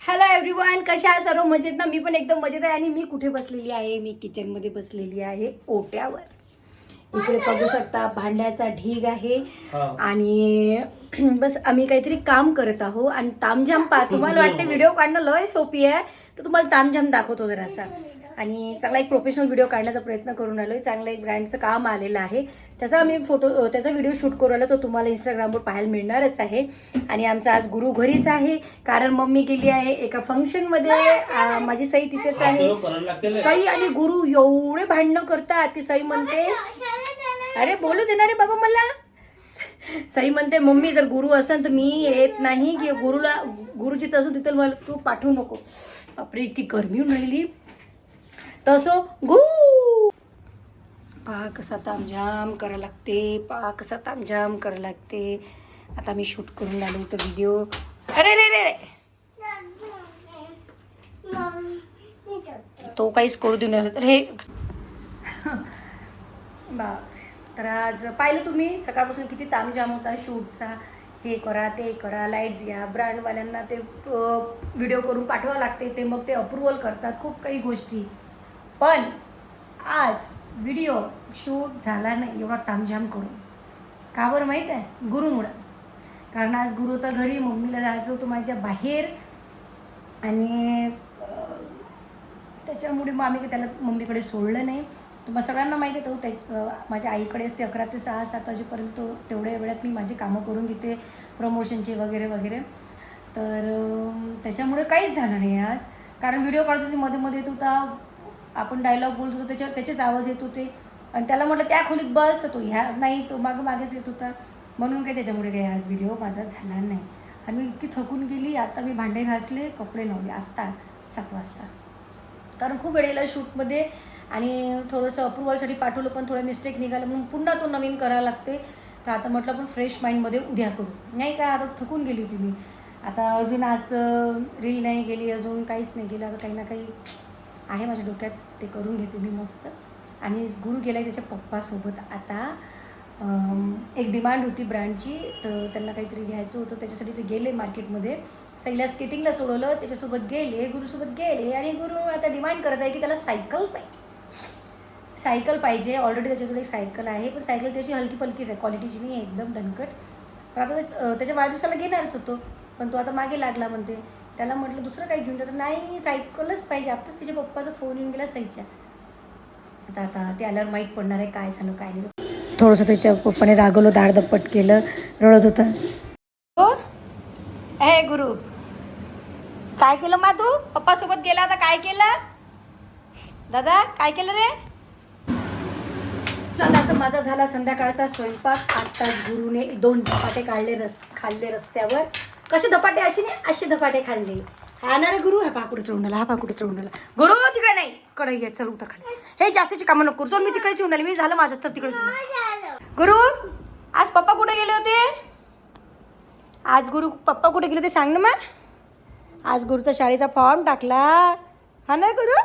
Hello everyone कशा आहे सर्व? मजेत ना? मी पण एकदम मजेत आहे आणि मी कुठे बसलेली आहे? मी किचनमध्ये बसलेली आहे ओट्यावर. इकडे बघू शकता भांड्याचा ढीग आहे हा. आणि बस आम्ही काहीतरी काम करत आहो आणि तामझाम पा तुम्हाला वाटते व्हिडिओ काढणं लय सोपी आहे तर तुम्हाला तामझाम दाखवतो जरासा. आणि चांगला एक प्रोफेशनल व्हिडिओ काढण्याचा प्रयत्न करून आलोय चांगलं एक ब्रँडचं काम आलेलं आहे. त्याचा आम्ही फोटो त्याचा व्हिडिओ शूट करू आलो तो तुम्हाला इंस्टाग्रामवर पाहायला मिळणारच आहे. आणि आमचा आज गुरु घरीच आहे. कारण मम्मी गेली आहे एका फंक्शनमध्ये माझी सई तिथेच आहे. सई आणि गुरु एवढे भांडणं करतात की सई म्हणते अरे बोलू देणार रे बाबा मला. सई म्हणते मम्मी जर गुरु असेल तर मी येत नाही की गुरुला गुरु जिथं असून तिथं मला तू पाठवू नको. बापरे इतकी गरमी होऊन राहिली. तसं गुरु पहा कसा तामझाम करा लागते पहा कसा तामझाम करा लागते. आता मी शूट करून आलो होतो व्हिडिओ अरे रे रे रे तो काहीच करू देऊ नये तर हे. बा तर आज पाहिलं तुम्ही सकाळपासून किती तामझाम होता शूटचा. हे करा ते करा लाईट्स घ्या. ब्रँडवाल्यांना ते व्हिडिओ करून पाठवावं लागते. ते मग ते अप्रुव्हल करतात. खूप काही गोष्टी. पण आज व्हिडिओ शूट झाला नाही एवढा तामझाम करून. का बरं माहीत आहे? गुरुमुळं कारण आज गुरु तर घरी मम्मीला जायचं होतं माझ्या बाहेर. आणि त्याच्यामुळे मग आम्ही त्याला मम्मीकडे सोडलं नाही. तुम्हाला सगळ्यांना माहिती आहे तो त्या माझ्या आईकडे असते अकरा ते सहा सात वाजेपर्यंत तो तेवढ्या वेळात मी माझी कामं करून घेते प्रमोशनचे वगैरे वगैरे. तर त्याच्यामुळे काहीच झालं नाही आज. कारण व्हिडिओ काढत होते मध्ये मध्ये तू होता आपण डायलॉग बोलत होतो त्याच्यावर त्याचेच आवाज येत होते. आणि त्याला म्हटलं त्या खोलीत बस तर तो ह्या नाही तो मागं मागेच येत होता. म्हणून काही त्याच्यामुळे काही आज व्हिडिओ माझा झाला नाही. आणि मी इतकी थकून गेली आता मी भांडे घासले कपडे लावले आत्ता सात वाजता. कारण खूप वेळेला शूटमध्ये आणि थोडंसं अप्रुव्हलसाठी पाठवलं पण थोडं मिस्टेक निघालं म्हणून पुन्हा तो नवीन करायला लागते. तर आता म्हटलं आपण फ्रेश माइंडमध्ये उद्या करू. नाही का आता थकून गेली होती मी. आता अजून आज रील नाही गेली अजून काहीच नाही गेलं आता काही ना काही आहे माझ्या डोक्यात ते करून घेते मी मस्त. आणि गुरु गेला आहे त्याच्या पप्पासोबत. आता एक डिमांड होती ब्रँडची तर त्यांना काहीतरी घ्यायचं होतं. त्याच्यासाठी ते गेले मार्केटमध्ये सैला स्केटिंगला सोडवलं. त्याच्यासोबत गेले गुरुसोबत गेले. आणि गुरु आता डिमांड करत आहे की त्याला सायकल पाहिजे. सायकल पाहिजे. ऑलरेडी त्याच्याजवळ एक सायकल आहे. पण सायकल त्याची हलकी फलकीच आहे. क्वालिटीची नाही आहे एकदम दणकट पण आता त्याच्या वाढदिवसाला घेणारच होतो. पण तो आता मागे लागला म्हणते. त्याला म्हटलं दुसरं काही घेऊन तर नाही सायकलच पाहिजे. आत्ताच त्याच्या पप्पाचा फोन येऊन गेला सईच्या. आता आता ते आल्यावर माहीत पडणार आहे काय झालं काय नाही. थोडंसं त्याच्या पप्पाने रागवलं दाडदप्पट केलं रडत होतं. हो? हे गुरु. काय केलं मा तू पप्पासोबत गेला आता काय केलं? दादा काय केलं रे? चला तर माझा झाला संध्याकाळचा स्वयंपाक. आत्ताच गुरुने दोन धपाटे काढले रस खाल्ले रस्त्यावर. कसे धपाटे असे नाही असे धपाटे खाल्ले. हा ना रे गुरु हा पाकुडे चढून हा पाकुडे चढून गुरु तिकडे नाही कडे घे चल उतर खाली. हे जास्तीची कामं नको करू चल मी तिकडे चिवून मी झालं माझं तर तिकडे गुरु आज पप्पा कुठे गेले होते? आज गुरु पप्पा कुठे गेले होते सांग ना मग. आज गुरुचा शाळेचा फॉर्म टाकला. हा ना गुरु?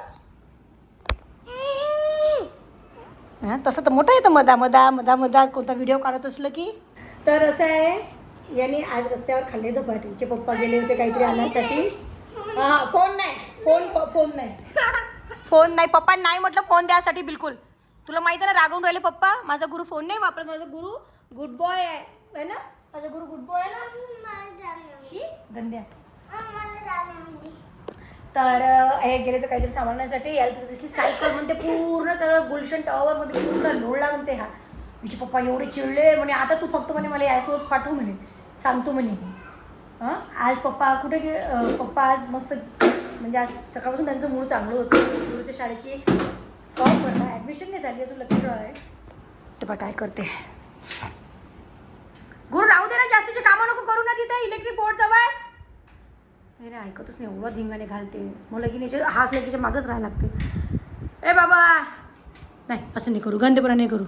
हा तसं तर मोठं येतं मधा मधा मधा मधा कोणता व्हिडिओ काढत असलं की. तर असं आहे याने आज रस्त्यावर खाल्ले धपाटीचे पप्पा गेले होते काहीतरी आणण्यासाठी हा फोन नाही. फोन फोन नाही. फोन नाही. पप्पा नाही म्हटलं फोन द्यासाठी बिलकुल. तुला माहिती आहे ना रागवून राहिले पप्पा. माझा गुरु फोन नाही वापरत. माझा गुरु गुड बॉय आहे. ना? माझा गुरु गुड बॉय आहे ना? तर हे गेले तर काहीतरी सांभाळण्यासाठी. यायचं तर दिसली सायकल म्हणते पूर्ण तर गुलशन टॉवर मध्ये पूर्ण लोडला म्हणते हा. तिचे पप्पा एवढे चिडले. म्हणे आता तू फक्त म्हणे मला यासोबत पाठव म्हणे. सांगतो म्हणे हां? आज पप्पा कुठे गे पप्पा आज मस्त म्हणजे आज सकाळपासून त्यांचं मूड चांगलं होतं. गुरुच्या शाळेची फॉर्म भरला. ॲडमिशन नाही झाली अजून लक्ष आहे ते बघा काय करते. गुरु राहू दे ना जास्तीचे कामं नको करू ना तिथे इलेक्ट्रिक बोर्ड जवळ. नाही रे ऐकतच नाही एवढं धिंगाने घालते. मला की नाही हास त्याच्या मागच राहायला लागते. ए बाबा. नाही असं नाही करू गंधपणा नाही करू.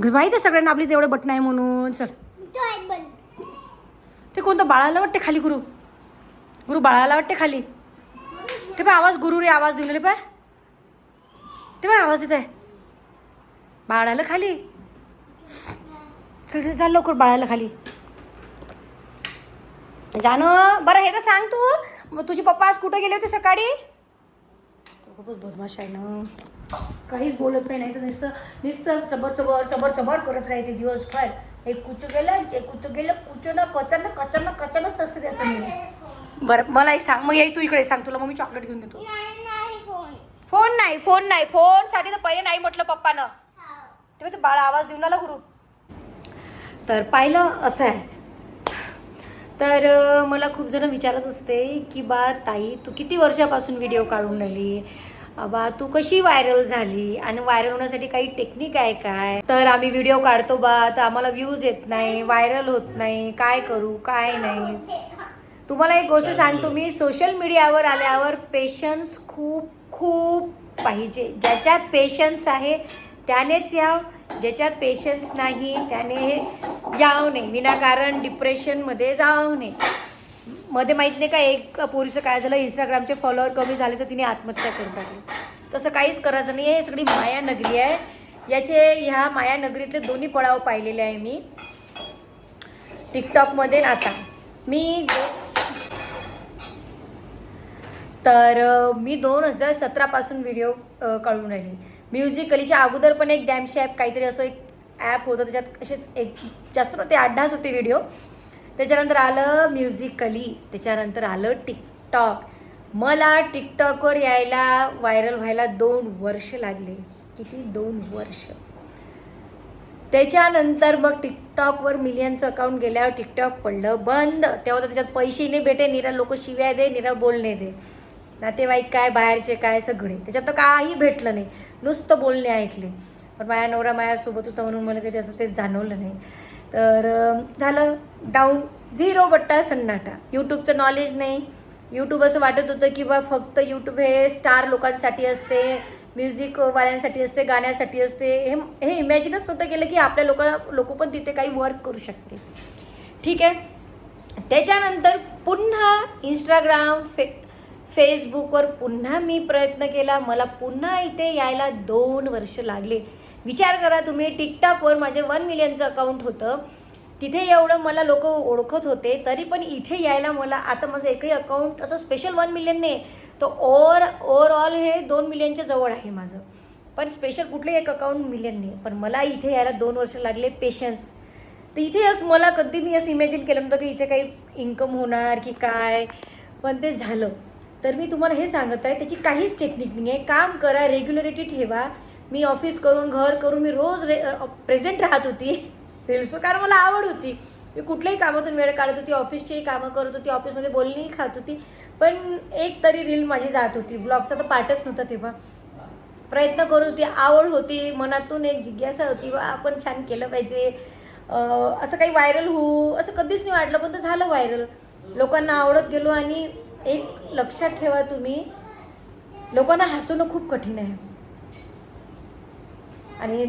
घ- आहे सगळ्यांना आपली तेवढे बटन आहे म्हणून चल. ते कोणतं बाळाला वाटते खाली गुरु? गुरु बाळाला वाटते खाली? ते पाय आवाज गुरु रे आवाज देऊन रे पाय. ते पाय आवाज येत आहे बाळाला खाली? चल चल चाल लवकर बाळाला खाली. जाणं बरं हे तर सांग तू. मग तुझे पप्पा आज कुठं गेले होते सकाळी? खूपच बदमाश आहे ना. काहीच बोलत नाही नाही तर नुसतं नुसतं चबर चबर चबर चबर करत राहते दिवसभर. एक कुचू गेलं? एक कुचू गेलं? कुचू ना कचर ना कचर ना कचरच असते त्याचं नेहमी बरं मला एक सांग मग येई तू इकडे सांग तुला मग मी चॉकलेट घेऊन देतो. फोन नाही फोन नाही फोनसाठी तर पहिले नाही म्हटलं पप्पानं. तेव्हा ते बाळा आवाज देऊन आला गुरु. तर पाहिलं असं आहे. तर मला खूप जण विचारत असते की बा ताई तू किती वर्षापासून व्हिडिओ काढून राहिली? बा तू कशी व्हायरल झाली? आणि व्हायरल होण्यासाठी काही टेक्निक आहे काय? तर आम्ही व्हिडिओ काढतो बा तर आम्हाला व्ह्यूज येत नाही व्हायरल होत नाही. काय करू? काय नाही? तुम्हाला एक गोष्ट सांगतो मी सोशल मीडियावर आल्यावर पेशन्स खूप खूप पाहिजे. ज्याच्यात पेशन्स आहे त्यानेच याव. ज्याच्यात पेशन्स नाही त्याने हे याव नाही. विनाकारण डिप्रेशनमध्ये जाऊ नये मध्ये माहीत नाही का एक पोरीचं काय झालं इंस्टाग्रामचे फॉलोअर कमी झाले तर तिने आत्महत्या करून टाकली. तसं काहीच करायचं नाही आहे सगळी माया नगरी आहे. याचे ह्या माया नगरीतले दोन्ही पडाव पाहिलेले आहे मी. टिकटॉकमध्ये आता. मी तर मी दोन हजार सतरापासून व्हिडिओ काढून राहिली. म्युझिकलीच्या अगोदर पण एक डॅमशी ॲप काहीतरी असं एक ॲप होतं त्याच्यात असेच एक जास्त ते आठ दहाच होते व्हिडिओ त्याच्यानंतर आलं म्युझिकली त्याच्यानंतर आलं टिकटॉक मला टिकटॉकवर यायला व्हायरल व्हायला दोन वर्ष लागले. किती? दोन वर्ष. त्याच्यानंतर मग टिकटॉकवर मिलियनचं अकाउंट गेल्यावर टिकटॉक पडलं बंद. तेव्हा तर त्याच्यात पैसे नाही भेटे. निरा लोक शिव्या दे निरा बोलणे दे. नातेवाईक काय बाहेरचे काय सगळे. त्याच्यात तर काही भेटलं नाही. नुसतं बोलणे ऐकले. पण माझ्या नवरा माझ्यासोबत होता म्हणून मला काही त्याचं ते जाणवलं नाही. तर झालं. डाऊन झिरो बट्टा सन्नाटा. यूट्यूबचं नॉलेज नाही. यूट्यूब असं वाटत होतं की बा फक्त यूट्यूब हे स्टार लोकांसाठी असते म्युझिकवाल्यांसाठी असते गाण्यासाठी असते. हे हे इमॅजिनच नव्हतं केलं की आपल्या लोक लोक पण तिथे काही वर्क करू शकते ठीक आहे? त्याच्यानंतर पुन्हा इंस्टाग्राम फे फेसबुकवर पुन्हा मी प्रयत्न केला. मला पुन्हा इथे यायला दोन वर्ष लागले. विचार करा तुम्ही टिकटॉकवर माझे वन मिलियनचं अकाउंट होतं. तिथे एवढं मला लोक ओळखत होते तरी पण इथे यायला मला आता माझं एकही अकाउंट असं स्पेशल वन मिलियन नाही. तर ओवर ओवरऑल हे दोन मिलियनच्या जवळ आहे माझं. पण स्पेशल कुठलंही एक अकाउंट मिलियन नाही. पण मला इथे यायला दोन वर्ष लागले पेशन्स तर इथे असं मला कधी मी असं इमॅजिन केलं नव्हतं की इथे काही इन्कम होणार की काय. पण ते झालं. तर मी तुम्हाला हे सांगत आहे त्याची काहीच टेक्निक नाही आहे काम करा रेग्युलरिटी ठेवा. मी ऑफिस करून घर करून मी रोज रे प्रेझेंट राहत होती. रील्सवर कारण मला आवड होती. मी कुठल्याही कामातून वेळ काढत होती ऑफिसचीही कामं करत होती ऑफिसमध्ये बोलणीही खात होती. पण एक तरी रील माझी जात होती. ब्लॉगचा तर पार्टच नव्हता तेव्हा. प्रयत्न करत होती. आवड होती. मनातून एक जिज्ञासा होती वा आपण छान केलं पाहिजे. असं काही व्हायरल होऊ असं कधीच नाही वाटलं पण तर झालं व्हायरल लोकांना आवडत गेलो आणि एक लक्षात ठेवा तुम्ही लोकांना हसवणं खूप कठीण आहे. आणि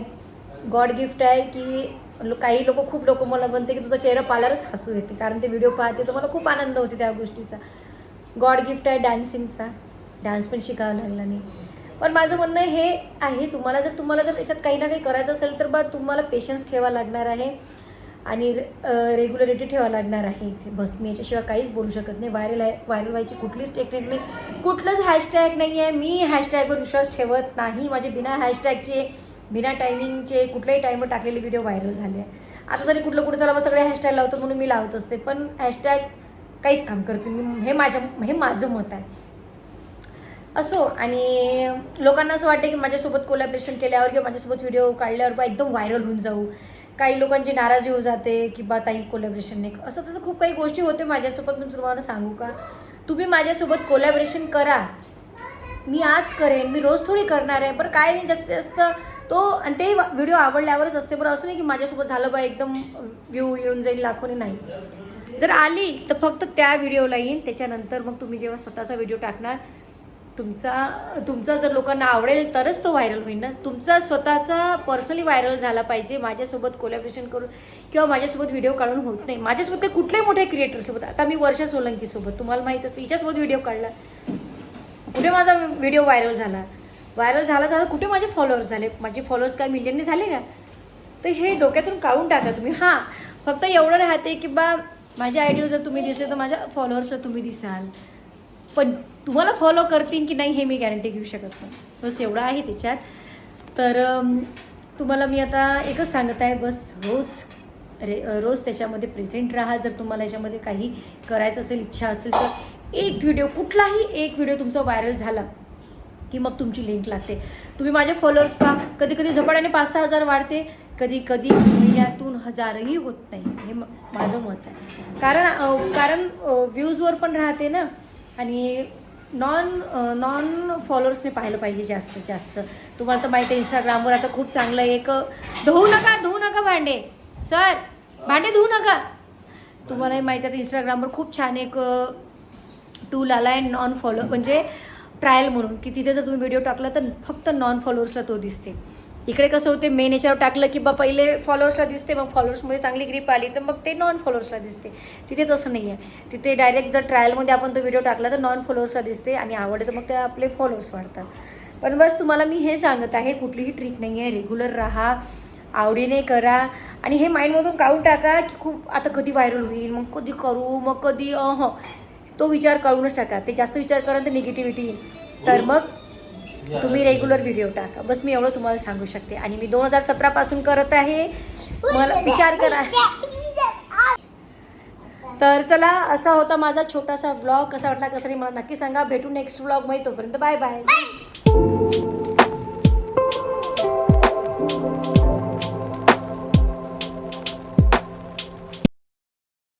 गॉड गिफ्ट आहे की लो- काही लोक खूप लोक मला म्हणते की तुझा चेहरा पाल्यावरच हसू येते कारण ते व्हिडिओ पाहते तर मला खूप आनंद होते त्या गोष्टीचा. गॉड गिफ्ट आहे डान्सिंगचा. डान्स पण शिकावा लागला नाही. पण माझं म्हणणं हे आहे तुम्हाला जर तुम्हाला जर याच्यात काही ना काही करायचं असेल तर बा तुम्हाला पेशन्स ठेवा लागणार आहे आणि रेग्युलरिटी ठेवा लागणार आहे इथे. बस मी याच्याशिवाय काहीच बोलू शकत नाही. व्हायरल आहे व्हायरल व्हायची कुठलीच टेक्निक नाही. कुठलंच हॅशटॅग नाही आहे मी हॅशटॅगवर विश्वास ठेवत नाही. माझे बिना हॅशटॅगचे बिना टायमिंगचे कुठल्याही टाईमवर टाकलेले व्हिडिओ व्हायरल झाले आहे. आता तरी कुठलं कुठं चला सगळे हॅशटॅग लावतो म्हणून मी लावत असते पण हॅशटॅग काहीच काम करते मी हे माझ्या हे माझं मत आहे. असो आणि लोकांना असं वाटतं की माझ्यासोबत कोलॅबरेशन केल्यावर किंवा माझ्यासोबत व्हिडिओ काढल्यावर बा एकदम व्हायरल होऊन जाऊ. काही लोकांची नाराजी होऊ जाते की बा ताई कोलॅबरेशन नाही असं तसं खूप काही गोष्टी होते माझ्यासोबत. मी तुम्हाला सांगू का? तुम्ही माझ्यासोबत कोलॅबरेशन करा. मी आज करेन मी रोज थोडी करणार आहे पण काय नाही जास्तीत जास्त तो आणि ते व्हिडिओ आवडल्यावरच असते. बरं असं नाही की माझ्यासोबत झालं बा एकदम व्ह्यू येऊन जाईल लाखोने. नाही. जर आली तर फक्त त्या व्हिडिओला येईन. त्याच्यानंतर मग तुम्ही जेव्हा स्वतःचा व्हिडिओ टाकणार तुमचा तुमचा जर लोकांना आवडेल तरच तो व्हायरल होईल ना. तुमचा स्वतःचा पर्सनली व्हायरल झाला पाहिजे. माझ्यासोबत कोलॅबरेशन करून किंवा माझ्यासोबत व्हिडिओ काढून होत नाही. माझ्यासोबत काही कुठल्याही मोठ्या क्रिएटरसोबत आता मी वर्षा सोलंकीसोबत. तुम्हाला माहीत असेल हिच्यासोबत व्हिडिओ काढला. कुठे माझा व्हिडिओ व्हायरल झाला. व्हायरल झाला झाला कुठे माझे फॉलोअर्स झाले? माझे फॉलोअर्स काय मिलियनने झाले का? तर हे डोक्यातून काढून टाका तुम्ही. हां फक्त एवढं राहते की बा माझ्या आयडीवर जर तुम्ही दिसले तर माझ्या फॉलोअर्सला तुम्ही दिसाल. पण तुम्हाला फॉलो करतील की नाही हे मी गॅरंटी घेऊ शकत नाही. बस एवढं आहे त्याच्यात. तर तुम्हाला मी आता एकच सांगत आहे. बस रोज रे रोज त्याच्यामध्ये प्रेझेंट राहा. जर तुम्हाला याच्यामध्ये काही करायचं असेल इच्छा असेल तर एक व्हिडिओ कुठलाही एक व्हिडिओ तुमचा व्हायरल झाला की मग तुमची लिंक लागते. तुम्ही माझे फॉलोअर्स पहा. कधी कधी झपाट्याने पाच सहा हजार वाढते. कधी कधी महिन्यातून हजारही होत नाही. हे म- माझं मत आहे. कारण कारण व्ह्यूजवर पण राहते ना. आणि नॉन नॉन फॉलोअर्सने पाहिलं पाहिजे जास्तीत जास्त. तुम्हाला तर माहिती आहे इंस्टाग्रामवर आता खूप चांगलं एक धुवू नका धुवू नका भांडे. सर भांडे धुवू नका. तुम्हालाही माहिती आहे आता इंस्टाग्रामवर खूप छान एक टूल आला आहे नॉन फॉलो म्हणजे ट्रायल म्हणून की तिथे जर तुम्ही व्हिडिओ टाकला तर फक्त नॉन फॉलोअर्सला तो दिसते. इकडे कसं होते मेन याच्यावर टाकलं की बा पहिले फॉलोअर्सला दिसते मग फॉलोअर्समध्ये चांगली ग्रीप आली तर मग ते नॉन फॉलोअर्सला दिसते. तिथे तसं नाही आहे तिथे डायरेक्ट जर ट्रायलमध्ये आपण तो व्हिडिओ टाकला तर नॉन फॉलोअर्सला दिसते आणि आवडते तर मग ते आपले फॉलोअर्स वाढतात. पण बस तुम्हाला मी हे सांगत आहे कुठलीही ट्रिक नाही आहे रेग्युलर राहा आवडीने करा आणि हे माइंडमधून काढून टाका की खूप आता कधी व्हायरल होईल मग कधी करू मग कधी अह तो विचार काढूनच टाका. ते जास्त विचार कराल तर निगेटिव्हिटी येईल. तर मग तुम्ही रेग्युलर व्हिडिओ टाका. बस मी एवढं तुम्हाला सांगू शकते. आणि मी दोन हजार सतरापासून करत आहे. मला विचार करा. तर चला असा होता माझा छोटासा व्लॉग कसा वाटला कसं नाही मला नक्की सांगा. भेटू नेक्स्ट व्लॉगमध्ये तोपर्यंत बाय बाय